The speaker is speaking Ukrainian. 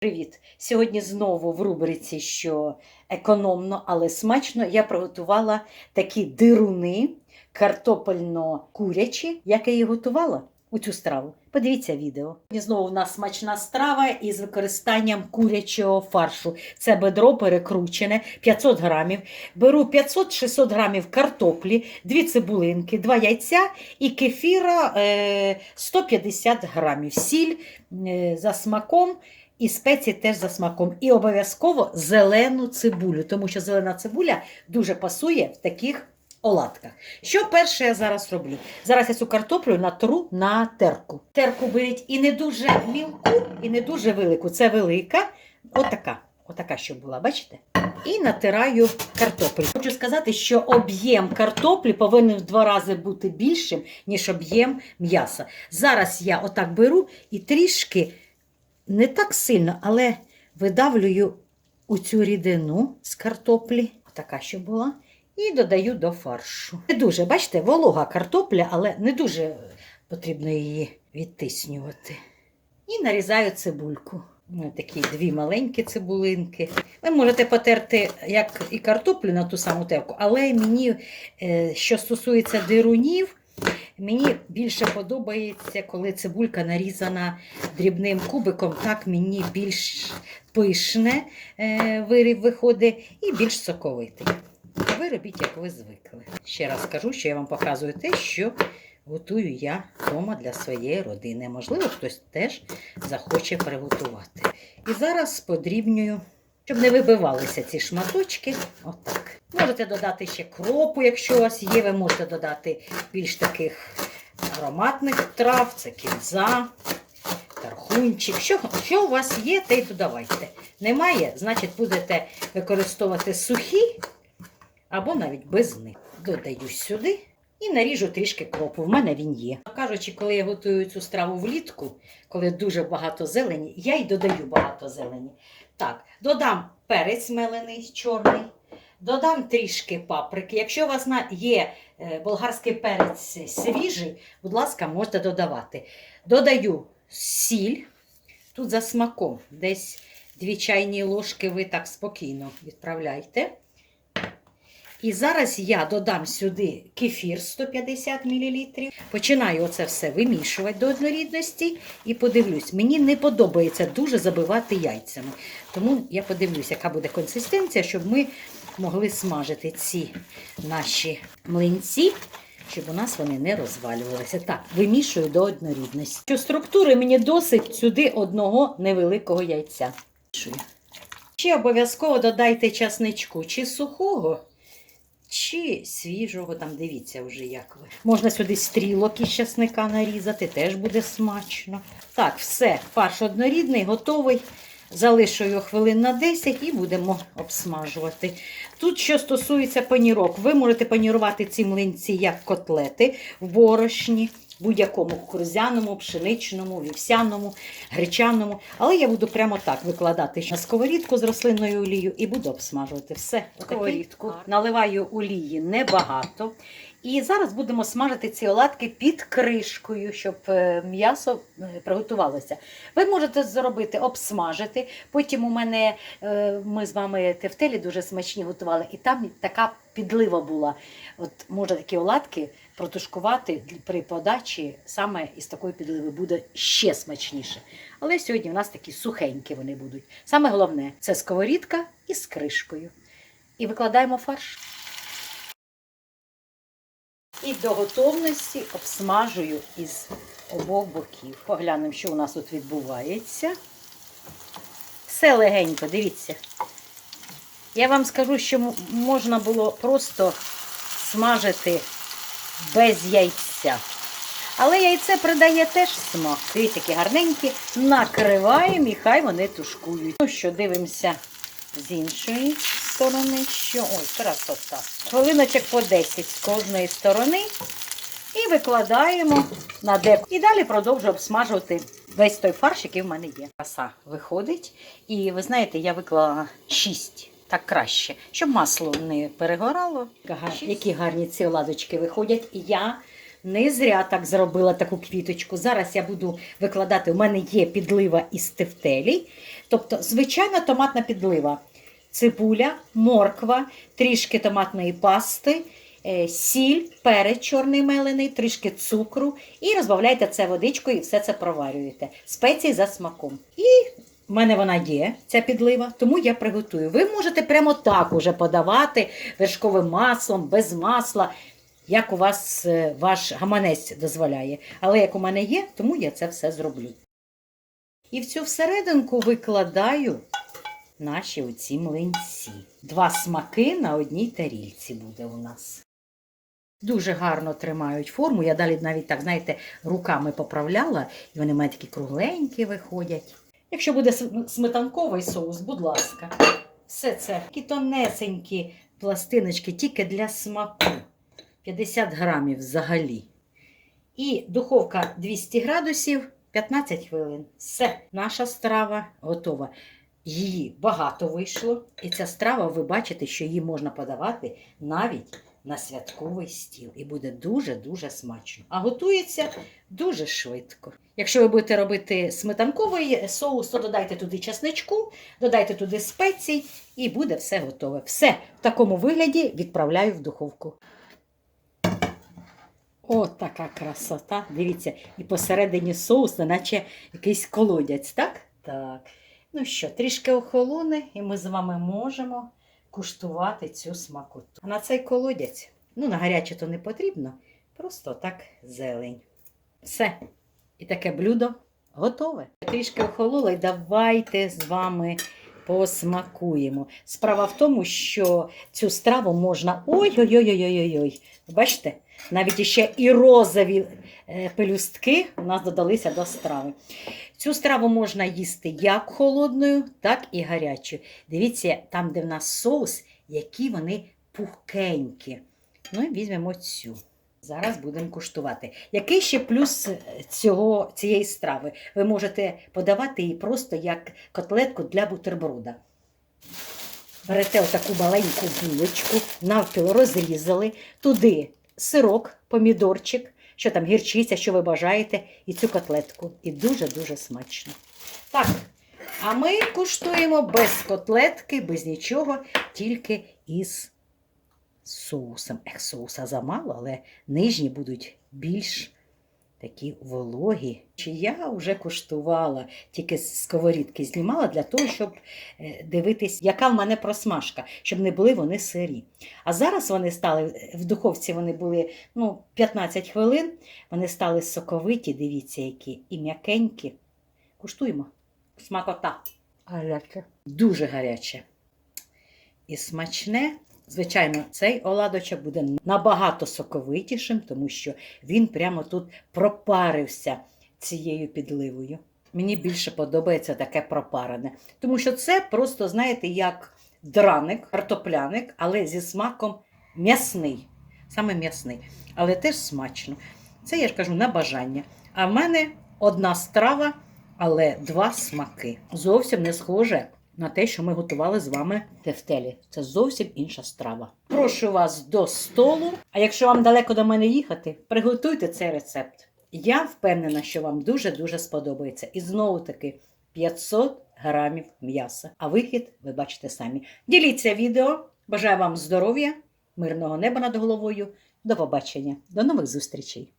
Привіт! Сьогодні знову в рубриці, що економно, але смачно, я приготувала такі дируни картопельно-курячі, як я її готувала у цю страву. Подивіться відео. Знову в нас смачна страва із використанням курячого фаршу. Це бедро перекручене 500 грамів. Беру 500-600 грамів картоплі, дві цибулинки, два яйця і кефіра е, 150 грамів. Сіль е, за смаком. І спеції теж за смаком. І обов'язково зелену цибулю, тому що зелена цибуля дуже пасує в таких оладках. Що перше я зараз роблю? Зараз я цю картоплю натру на терку. Терку беріть і не дуже мілку, і не дуже велику. Це велика, отака, отака, щоб була, бачите? І натираю картоплю. Хочу сказати, що об'єм картоплі повинен в два рази бути більшим, ніж об'єм м'яса. Зараз я отак беру і трішки не так сильно, але видавлюю у цю рідину з картоплі, така що була, і додаю до фаршу. Не дуже, бачите, волога картопля, але не дуже потрібно її відтиснювати. І нарізаю цибульку. Ну, такі дві маленькі цибулинки. Ви можете потерти як і картоплю на ту саму терку, але мені, е, що стосується дирунів, Мені більше подобається, коли цибулька нарізана дрібним кубиком. Так мені більш пишне е, виріб виходить і більш соковитий. Ви робіть, як ви звикли. Ще раз кажу, що я вам показую те, що готую я вдома для своєї родини. Можливо, хтось теж захоче приготувати. І зараз подрібнюю, щоб не вибивалися ці шматочки. Отак. Можете додати ще кропу, якщо у вас є. Ви можете додати більш таких ароматних трав, це кінза, тархунчик. Що, що у вас є, те й додавайте. Немає, значить будете використовувати сухі або навіть без них. Додаю сюди і наріжу трішки кропу. В мене він є. Кажучи, коли я готую цю страву влітку, коли дуже багато зелені, я й додаю багато зелені. Так, додам перець мелений чорний. Додам трішки паприки. Якщо у вас є е, болгарський перець свіжий, будь ласка, можете додавати. Додаю сіль. Тут за смаком. Десь дві чайні ложки ви так спокійно відправляйте. І зараз я додам сюди кефір 150 мл. Починаю оце все вимішувати до однорідності і подивлюсь, мені не подобається дуже забивати яйцями. Тому я подивлюсь, яка буде консистенція, щоб ми могли смажити ці наші млинці, щоб у нас вони не розвалювалися. Так, вимішую до однорідності. Що структури мені досить сюди одного невеликого яйця. Ще обов'язково додайте часничку чи сухого, чи свіжого, там дивіться вже як ви. Можна сюди стрілок із часника нарізати, теж буде смачно. Так, все, фарш однорідний, готовий. Залишу його хвилин на 10 і будемо обсмажувати. Тут, що стосується панірок, ви можете панірувати ці млинці як котлети в борошні, будь-якому кукурузяному, пшеничному, вівсяному, гречаному. Але я буду прямо так викладати на сковорідку з рослинною олією і буду обсмажувати все. Сковорідку. Наливаю олії небагато. І зараз будемо смажити ці оладки під кришкою, щоб е, м'ясо е, приготувалося. Ви можете зробити, обсмажити. Потім у мене е, ми з вами тефтелі дуже смачні готували, і там така підлива була. От можна такі оладки протушкувати при подачі саме із такої підливи буде ще смачніше. Але сьогодні у нас такі сухенькі вони будуть. Саме головне це сковорідка із кришкою. І викладаємо фарш. І до готовності обсмажую із обох боків. Поглянемо, що у нас тут відбувається. Все легенько, дивіться. Я вам скажу, що можна було просто смажити без яйця. Але яйце придає теж смак. Дивіться, які гарненькі. Накриваємо і хай вони тушкують. Ну що, дивимося з іншої сторони. Що? Ой, красота. Хвилиночок по 10 з кожної сторони. І викладаємо на деко. І далі продовжую обсмажувати весь той фарш, який в мене є. Краса виходить. І ви знаєте, я виклала 6. Так краще, щоб масло не перегорало. Які гарні ці оладочки виходять. І я Не зря так зробила таку квіточку. Зараз я буду викладати. У мене є підлива із тефтелій, тобто звичайна томатна підлива. Цибуля, морква, трішки томатної пасти, е, сіль, перець чорний мелений, трішки цукру. І розбавляйте це водичкою і все це проварюєте. Спеції за смаком. І в мене вона є, ця підлива, тому я приготую. Ви можете прямо так уже подавати вершковим маслом, без масла, як у вас е, ваш гаманець дозволяє. Але як у мене є, тому я це все зроблю. І в цю всерединку викладаю наші оці млинці. Два смаки на одній тарільці буде у нас. Дуже гарно тримають форму. Я далі навіть так, знаєте, руками поправляла, і вони мене такі кругленькі виходять. Якщо буде сметанковий соус, будь ласка, все це такі тонесенькі пластиночки тільки для смаку. 50 грамів взагалі. І духовка 200 градусів 15 хвилин. Все, наша страва готова. Її багато вийшло, і ця страва, ви бачите, що її можна подавати навіть на святковий стіл. І буде дуже-дуже смачно. А готується дуже швидко. Якщо ви будете робити сметанковий соус, то додайте туди чесничку, додайте туди спецій, і буде все готове. Все в такому вигляді відправляю в духовку. О, така красота. Дивіться, і посередині соус, наче якийсь колодязь, так? Так. Ну що, трішки охолоне, і ми з вами можемо куштувати цю смакоту. А на цей колодязь, ну, на гаряче то не потрібно, просто так зелень. Все. І таке блюдо готове. Трішки охололо, і давайте з вами посмакуємо. Справа в тому, що цю страву можна. Ой-ой-ой-ой-ой-ой. Бачите? Навіть іще і розові е, пелюстки у нас додалися до страви. Цю страву можна їсти як холодною, так і гарячою. Дивіться, там, де в нас соус, які вони пухкенькі. Ну і візьмемо цю. Зараз будемо куштувати. Який ще плюс е, цього, цієї страви? Ви можете подавати її просто як котлетку для бутерброда. Берете отаку маленьку булочку, навпіл розрізали, туди сирок, помідорчик, що там гірчиця, що ви бажаєте, і цю котлетку. І дуже-дуже смачно. Так, а ми куштуємо без котлетки, без нічого, тільки із соусом. Ех, соуса замало, але нижні будуть більш такі вологі. Чи я вже куштувала, тільки з сковорідки знімала для того, щоб е, дивитись, яка в мене просмажка, щоб не були вони сирі. А зараз вони стали в духовці, вони були ну, 15 хвилин, вони стали соковиті, дивіться, які, і м'якенькі. Куштуємо. Смакота. Гаряче. Дуже гаряче. І смачне. Звичайно, цей оладочок буде набагато соковитішим, тому що він прямо тут пропарився цією підливою. Мені більше подобається таке пропарене, тому що це просто, знаєте, як драник, картопляник, але зі смаком м'ясний. Саме м'ясний, але теж смачно. Це я ж кажу на бажання. А в мене одна страва, але два смаки. Зовсім не схоже на те, що ми готували з вами тефтелі. Це зовсім інша страва. Прошу вас до столу. А якщо вам далеко до мене їхати, приготуйте цей рецепт. Я впевнена, що вам дуже-дуже сподобається. І знову таки 500 грамів м'яса. А вихід ви бачите самі. Діліться відео. Бажаю вам здоров'я, мирного неба над головою. До побачення, до нових зустрічей!